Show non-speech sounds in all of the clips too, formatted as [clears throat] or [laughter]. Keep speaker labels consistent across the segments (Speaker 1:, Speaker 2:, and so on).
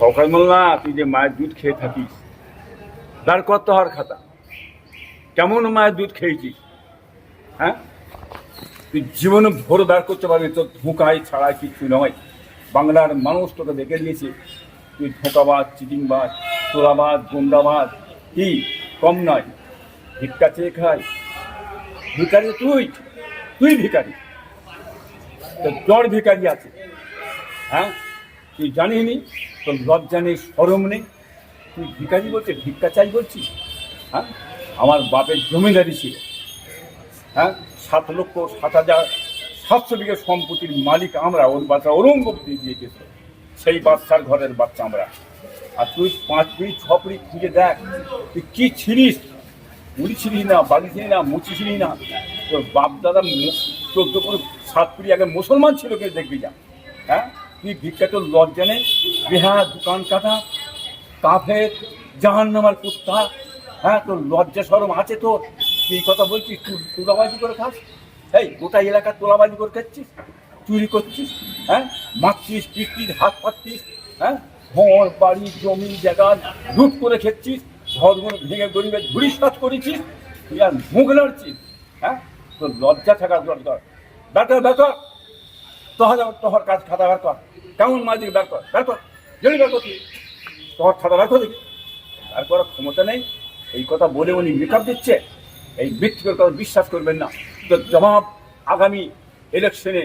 Speaker 1: সকাল মোল্লা, তুই যে মায়ের দুধ খেয়ে থাকিস দাঁড় করতে হওয়ার খাতা? কেমন মায়ের দুধ খেয়েছিস? হ্যাঁ? তুই জীবনে ভোর দাঁড় করতে পারবি, তোর ধোঁকায় ছাড়া কিছু নয়। বাংলার মানুষ তোকে দেখে নিয়েছে। তুই ধোঁকাবাজ, চিটিংবাজ তোলাবাজ গুন্ডাবাজ, কি? কম নয়। ভিক্ষা চেয়ে খায়। ভিকারি তুই? তুই ভিকারি তোর জ্বর ভিকারি আছে। হ্যাঁ? তুই জানিস নি তোর লজ্জা নেই সরম নেই। তুই ভিকারি বলছে ভিক্ষা চাই বলছিস? হ্যাঁ? আমার বাপের জমিদারি ছিল। হ্যাঁ? সাত লক্ষ সাত হাজার সাতশো বিঘে সম্পত্তির মালিক আমরা, ওর বাচ্চা ঔরঙ্গবতী দিয়ে গেছে সেই বাচ্চার ঘরের বাচ্চা আমরা। আর তুই পাঁচ পিড়ি ছ পিড়ি খুঁজে দেখ, তুই কি ছিলিস মুড়ি ছিলি না বাড়ি ছিলি না, মুচি ছিলি না? তোর বাপ দাদা চোদ্দ করে সাত পিড়ি আগে মুসলমান ছিল কে দেখবি যা? হ্যাঁ? ভিক্ষা তোর লজ্জা নেই বেহা দোকান কাটা কাফের জাহান নামার কুত্তা। হ্যাঁ তোর লজ্জা সরম আছে তো? তুই কথা বলছিস? তোলাবাজি করে খাস? এই, গোটা এলাকা তোলাবাজি করে খাচ্ছিস? চুরি করছিস? হ্যাঁ মারছিস, পিটছিস, হাত পাচ্ছিস হ্যাঁ ঘর, বাড়ি, জমি, জায়গা লুট করে খেচ্ছিস? ঘরগুলো ভেঙে গরিবের ধুড়ি সাত করেছিস? তুই আর মুখ লড়ছিস? হ্যাঁ তোর লজ্জা থাকার দরকার। বেটার বেটার তোহার তোহার কাজ খাতা বার কর। কেমন মাঝিকে বার কর বার কর। বার করছি তোহার খাতা বার কর বার করার ক্ষমতা নেই। এই কথা বলে উনি মেকআপ দিচ্ছে। এই মৃত্যুকের কথা বিশ্বাস করবেন না। তো জবাব আগামী ইলেকশনে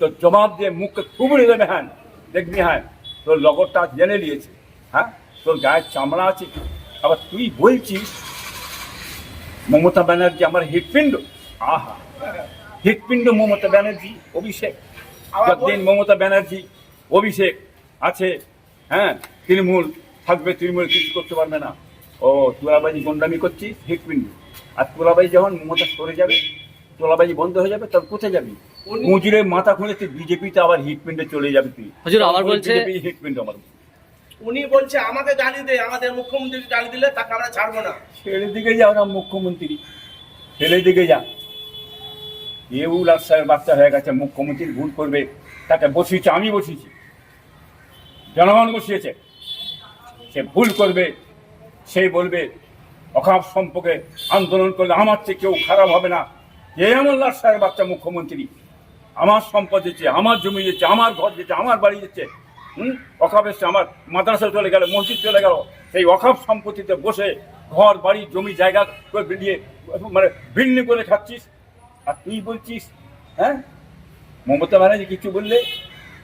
Speaker 1: তো জবাব দিয়ে মুখকে কুবড়ে দেবে হ্যাঁ। দেখবি হ্যাঁ। তোর লগরটা জেনে নিয়েছে হ্যাঁ। তোর গায়ের চামড়া আছে আবার তুই বলছিস মমতা ব্যানার্জি আমার হৃৎপিণ্ড? আহা। হৃৎপিণ্ড মমতা ব্যানার্জি অভিষেক। যতদিন মমতা ব্যানার্জি অভিষেক আছে হ্যাঁ তৃণমূল থাকবে তৃণমূল কিছু করতে পারবে না। ও তোলাবাজি গন্ডামি করছিস? হৃৎপিণ্ড আর তোলাবাজি যখন মমতা সরে যাবে তোলাবাজি বন্ধ হয়ে যাবে তখন কোথায় যাবি? মুজিরে মাথা খুলে তুই বিজেপিতে আবার হিটপিন্ডে চলে যাবে তুই।
Speaker 2: আবার বলছে-
Speaker 1: বিজেপি হিটপিন্ড আমার।
Speaker 3: উনি বলছে আমাকে গালি দে আমাদের মুখ্যমন্ত্রী গালি দিলে তাকে আমরা ছাড়বো না।
Speaker 1: ছেড়ে দিকে যাও না মুখ্যমন্ত্রী ছেলে দিকে যা এউ লাস্টার বাচ্চা হয়ে গেছে মুখ্যমন্ত্রী ভুল করবে। তাকে বসিয়েছে আমি বসিয়েছি। জনগণ বসিয়েছে। সে ভুল করবে, সে বলবে অখাপ সম্পর্কে আন্দোলন করলে আমার চেয়ে কেউ খারাপ হবে না। এ এমন লাস্টার বাচ্চা মুখ্যমন্ত্রী। আমার সম্পদ দিচ্ছে, আমার জমি দিচ্ছে, আমার ঘর দিচ্ছে, আমার বাড়ি দিচ্ছে। হুম? অখাপ এসছে, আমার মাদ্রাসা চলে গেল, মসজিদ চলে গেল। সেই অখাপ সম্পত্তিতে বসে ঘর, বাড়ি, জমি, জায়গা করে বেরিয়ে মানে বিল্ডিং করে খাচ্ছিস। আর তুই বলছিস হ্যাঁ? মমতা ব্যানার্জি কিছু বললে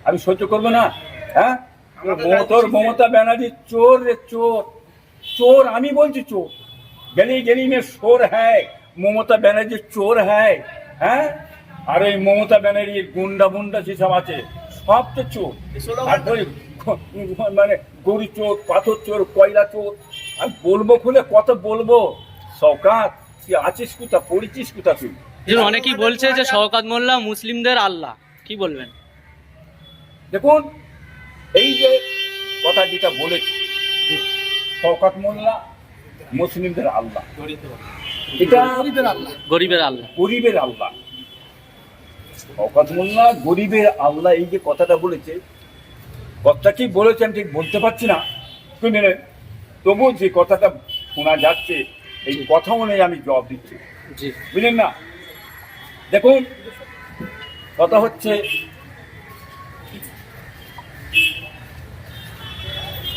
Speaker 1: আমি সহ্য করব না হ্যাঁ? তোর মমতা ব্যানার্জি চোর রে চোর। চোর আমি বলছি চোর। গলি গলি में শোর হ্যায় মমতা ব্যানার্জি চোর হ্যায় হ্যাঁ? আর ওই মমতা ব্যানার্জির গুন্ডা মুন্ডা যেসব আছে সব তো চোর। আর মানে গরু চোর পাথর চোর কয়লা চোর আমি বলব খুলে কত বলব। সৌকাত তুই আছিস কোথা? পড়েছিস কোথা তুই?
Speaker 2: অনেকেই বলছে যে শওকাত মোল্লা মুসলিমদের আল্লাহ। কি বলবেন?
Speaker 1: দেখুন এই যে কথা যেটা বলেছি শওকাত মোল্লা মুসলিমদের আল্লাহ। এটা
Speaker 2: গরিবের আল্লাহ।
Speaker 1: গরিবের আল্লাহ। শওকাত মোল্লা গরিবের আল্লাহ এই যে কথাটা বলেছে কথাটা কি বলেছেন ঠিক বলতে পারছি না। শুনে নেন তবু যে কথাটা শোনা যাচ্ছে এই কথা অনুযায়ী আমি জবাব দিচ্ছি। বুঝলেন না? দেখুন কথা হচ্ছে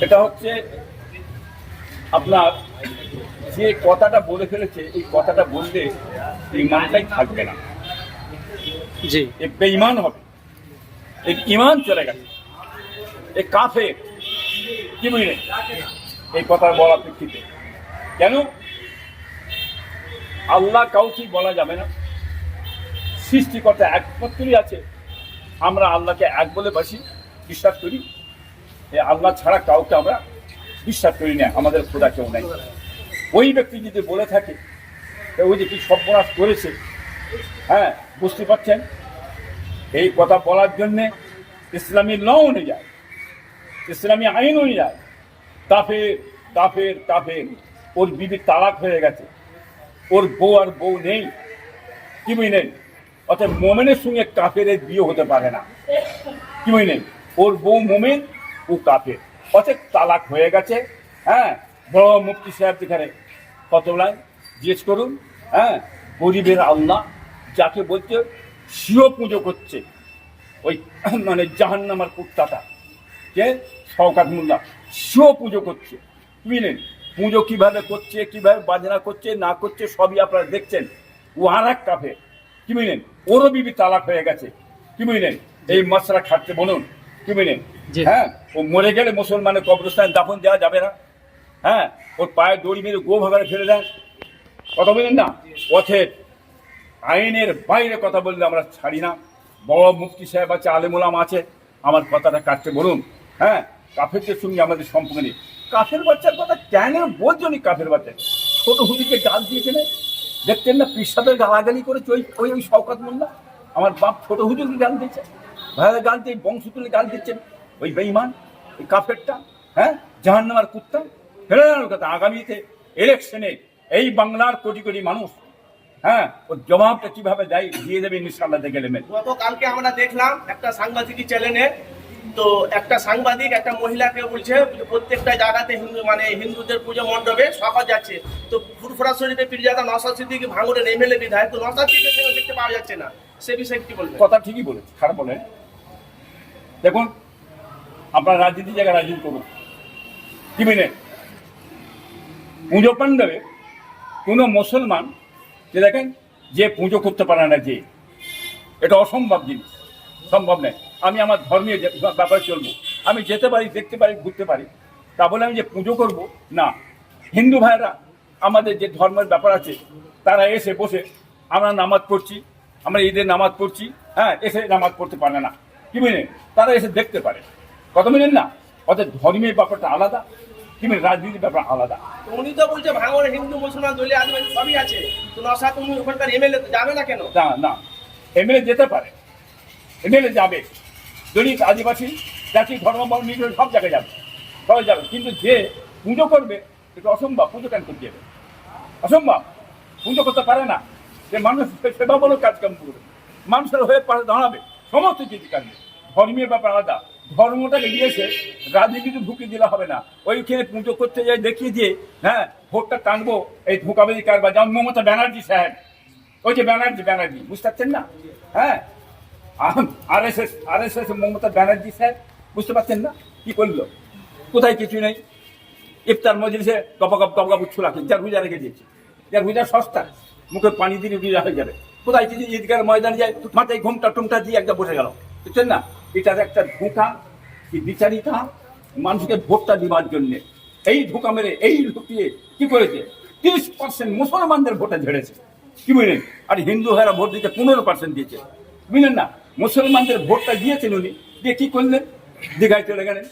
Speaker 1: এটা হচ্ছে আপনার যে কথাটা বলে ফেলেছে এই কথাটা বললে ইমানটাই থাকবে না।
Speaker 2: জি।
Speaker 1: এ বেঈমান হবে। এই ইমান চলে গেছে। এ কাফে কি বুঝলেন? এই কথা বলা প্রেক্ষিতে। কেন? আল্লাহ কাউকে বলা যাবে না। সৃষ্টিকর্তা একমাত্রই আছে। আমরা আল্লাহকে এক বলে বাসি বিশ্বাস করি। এই আল্লাহ ছাড়া কাউকে আমরা বিশ্বাস করি না, আমাদের খোদা কেউ নাই। ওই ব্যক্তি যদি বলে থাকে ওই যে কি সর্বনাশ করেছে হ্যাঁ বুঝতে পারছেন? এই কথা বলার জন্যে ইসলামী ল অনুযায়ী, ইসলামী আইন অনুযায়ী কাফের কাফের কাফের ওর বিবি তালাক হয়ে গেছে। ওর বউ আর বউ নেই কি নেই? অর্থাৎ মোমেনের সঙ্গে কাফের বিয়ে হতে পারে না। কি নেই? ওর বউ মোমেন ও কাফের অনেক তালাক হয়ে গেছে হ্যাঁ? বড় মুফতি সাহেব যেখানে কত লাইন জিজ্ঞেস করুন হ্যাঁ? গরিবের আল্লাহ যাকে বলছে শিও পুজো করছে। ওই [clears throat] মানে জাহান্নামার কুত্তাটা কে শওকাত মোল্লা শিও পুজো করছে। বুঝলেন পুজো কীভাবে করছে, কীভাবে বাজনা করছে, না করছে, সবই আপনারা দেখছেন। ও আর এক কাফে কি বুঝলেন ওরও বিবি তালাক হয়ে গেছে। কি বুঝলেন এই মশলা খাচ্ছে, বলুন। কি বুঝলেন। হ্যাঁ ও মরে গেলে মুসলমানের কবরস্থানে দাফন দেওয়া যাবে না। হ্যাঁ ওর পায়ে দড়ি মেরে গো ভাগারে ফেলে দেন কথা বলেন না? পথের, আইনের বাইরে কথা বললে আমরা ছাড়ি না। বড় মুফতি সাহেব আছে আলেমুলাম আছে। আমার কথাটা কাটতে বলুন। হ্যাঁ কাফেরদের সঙ্গে আমাদের সম্পর্ক নেই। কাফের বাচ্চার কথা কেন বলছো নি কাফের বাচ্চা? ছোট হুদিকে গাল দিয়েছে না? দেখতেন না পিসাদের গালাগালি করেছে ওই ওই ওই শওকাত মোল্লা? আমার বাপ ছোট হুজুরকে গাল দিচ্ছে ভাইয়ের গাল দিয়ে বংশ তুলে গাল দিচ্ছেন। ওই বেইমান ওই কাফেরটা হ্যাঁ? জাহান্নামার কুত্তা। ফেলে দাঁড়ানোর কথা আগামীতে ইলেকশনে এই বাংলার কোটি কোটি মানুষ হ্যাঁ? ও জবাবটা কীভাবে দেয় দিয়ে দেবে ইনশাল্লাহ দেখে নেবেন।
Speaker 3: গতকালকে আমরা দেখলাম একটা সাংবাদিক চ্যানেলে তো একটা সাংবাদিক একটা মহিলাকে বলছে প্রত্যেকটা জায়গাতে হিন্দু মানে হিন্দুদের পুজো মণ্ডপে সকাল যাচ্ছে। তো ফুরফুরা শরীফে পীরজাদা নসাদ সিদ্দিকি ভাঙড়ের এমএলএ বিধায়ক তো নসাদ সিদ্দিকে দেখতে পাওয়া যাচ্ছে না। সে বিষয়ে কি বলবেন?
Speaker 1: কথা ঠিকই বলেছে খারাপ বলেন দেখুন আপনার রাজনীতি জায়গায় রাজনীতি করুন। কি মিনে পুজো পাণ্ডবে কোনো মুসলমান, যে দেখেন, যে পুজো করতে পারে না যে, এটা অসম্ভব জিনিস। সম্ভব নয়। আমি আমার ধর্মীয় ব্যাপারে চলবো। আমি যেতে পারি, দেখতে পারি, ঘুরতে পারি। তা বলে আমি যে পুজো করব? না। হিন্দু ভাইরা আমাদের যে ধর্মের ব্যাপার আছে, তারা এসে বসে, আমরা নামাজ পড়ছি, আমরা ঈদের নামাজ পড়ছি হ্যাঁ এসে নামাজ পড়তে পারে না। কি মিনে তারা এসে দেখতে পারে। কত মিনেন না। অর্থাৎ ধর্মের ব্যাপারটা আলাদা কি মিনে রাজনীতির ব্যাপার আলাদা।
Speaker 3: তো উনি তো বলছে ভাঙড়ে হিন্দু মুসলমান দলীয় আদিবাসী সবই আছে। তো নসাদ উনি ওখানকার এমএলএ যাবে না কেন?
Speaker 1: না না। এমএলএ যেতে পারে। এমএলএ যাবে। দলিত আদিবাসী জাতি ধর্ম বর্ণ সব জায়গায় যাবে। সবাই যাবে। কিন্তু যে পুজো করবে এটা অসম্ভব। পুজো কেন করতে যাবে? অসম্ভব। পুজো করতে পারে না। যে মানুষ সেবামূলক কাজকর্ম করবে। মানুষের হয়ে পারে দাঁড়াবে। সমস্ত কিছু কাজে ধর্মীয় ব্যাপার আলাদা। ধর্মটাকে দিয়েছে রাজনীতিতে ঢুকে দিলে হবে না। ওইখানে পুজো করতে যাই, দেখিয়ে দিয়ে হ্যাঁ ভোটটা টানবো, এই ধোকাবাজি কারবার যেমন মমতা ব্যানার্জি সাহেব ওই যে ব্যানার্জি ব্যানার্জি, বুঝতে পারছেন না? হ্যাঁ? R S S R S S Mamata Banerjee sir, বুঝতে পারছেন না? কি করল? কোথায় কিছু নেই। ইফতার মজলিসে গপা গপ গপ গপ উচ্ছু রাখে যার রোজা রেখে দিয়েছে। যার রোজা সস্তা, মুখে পানি দিলে রোজা হয়ে যাবে। কোথায় কিছু ঈদগার ময়দানে যায়, মাথায় ঘুমটা টুমটা দিয়ে একটা বসে গেল। বুঝছেন না? এটার একটা ধোঁকা, কি বিচারিতা? মানুষকে ভোটটা দিবার জন্যে। এই ধোঁকা মেরে, এই ঢুকিয়ে কি করেছে? তিরিশ পার্সেন্ট মুসলমানদের ভোটে ঝেড়েছে। কি বুঝলেন? আর হিন্দু ভাইরা ভোট দিতে পনেরো পার্সেন্ট দিয়েছে। বুঝলেন না? মুসলমানদের ভোটটা দিয়েছেন উনি। দিয়ে কি করলেন? দীঘায় চলে গেলেন।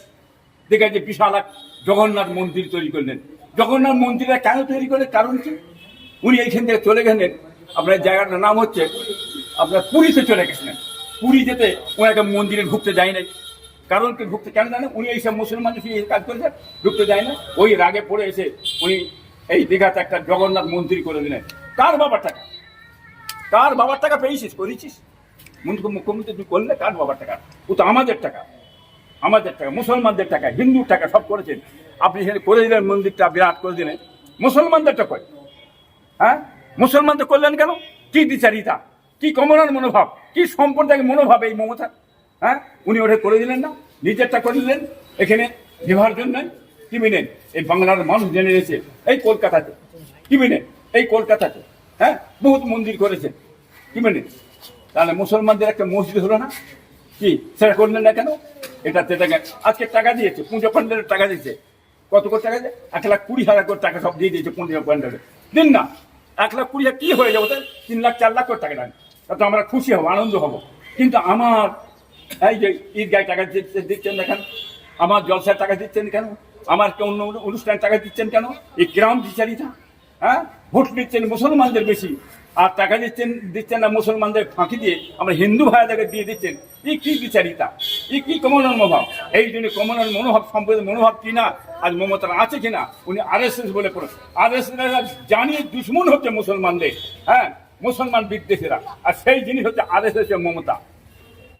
Speaker 1: দীঘায় যে বিশাল এক জগন্নাথ মন্দির তৈরি করলেন। জগন্নাথ মন্দিরটা কেন তৈরি করলেন? কারণ কি? উনি এইখান থেকে চলে গেলেন। আপনার জায়গাটার নাম হচ্ছে, আপনার পুরীতে চলে গেছিলেন। পুরী যেতে ওনাকে মন্দিরে ঢুকতে যায় নাই। কারণ কি ঢুকতে কেন জানেন উনি এইসব এই কাজ করেছেন ঢুকতে যায় না ওই রাগে পড়ে এসে উনি এই দীঘাতে একটা জগন্নাথ মন্দির করে দিলেন। কার বাবার টাকা? কার বাবার টাকা পেয়েছিস? করেছিস? মুখ্য- মুখ্যমন্ত্রী তুই করলে কার বাবার টাকা? ও তো আমাদের টাকা। আমাদের টাকা, মুসলমানদের টাকা, হিন্দুর টাকা সব করেছেন। আপনি সেখানে করে দিলেন, মন্দিরটা বিরাট করে দিলেন। মুসলমানদেরটা কয় হ্যাঁ? মুসলমানদের করলেন কেন? কি বিচারিতা? কি কমনার মনোভাব? কি সম্প্রদায়ের মনোভাব এই মমতা? হ্যাঁ? উনি ওটা করে দিলেন না, নিজেরটা করে দিলেন। এখানে বিবাহের জন্য কি মিনেন? এই বাংলার মানুষ জেনে নিয়েছে এই কলকাতাতে কি মিনেন? এই কলকাতাতে হ্যাঁ? বহুত মন্দির করেছে। কি মিনেন? তাহলে মুসলমানদের একটা মসজিদ হলো না? কি? সেটা করলেন না কেন? এটা টাকা আজকে টাকা দিয়েছে, পুজো পান্ডালের টাকা দিয়েছে। কত করে টাকা দিয়ে? এক লাখ কুড়ি হাজার করে টাকা সব দিয়ে দিয়েছে পুজো পান্ডালে দিন না। এক লাখ কুড়ি হাজার কি হয়ে যাব তিন লাখ, চার লাখ করে টাকা দেন। তাতে আমরা খুশি হব, আনন্দ হব। কিন্তু আমার এই যে ঈদগায় টাকা দিচ্ছে- দিচ্ছেন দেখেন, আমার জলসার টাকা দিচ্ছেন কেন? আমার কে অন্য অনুষ্ঠান টাকা দিচ্ছেন কেন? এই গ্রাম বিচারিতা হ্যাঁ? ভোট দিচ্ছেন মুসলমানদের বেশি, আর টাকা দিচ্ছেন দিচ্ছেন না মুসলমানদের ফাঁকি দিয়ে আমরা হিন্দু ভাইয়াদেরকে দিয়ে দিচ্ছেন। এই কি বিচারিতা এই কি কমনের মনোভাব? এই জন্য কমনের মনোভাব সম্পর্কে মনোভাব কিনা আজ মমতার আছে কিনা উনি আর এস এস বলে পড়ে আর এস জানিয়ে দুশ্মন হচ্ছে মুসলমানদের হ্যাঁ? মুসলমান বিদ্বেষীরা। আর সেই জিনিস হচ্ছে আদেশ এস মমতা।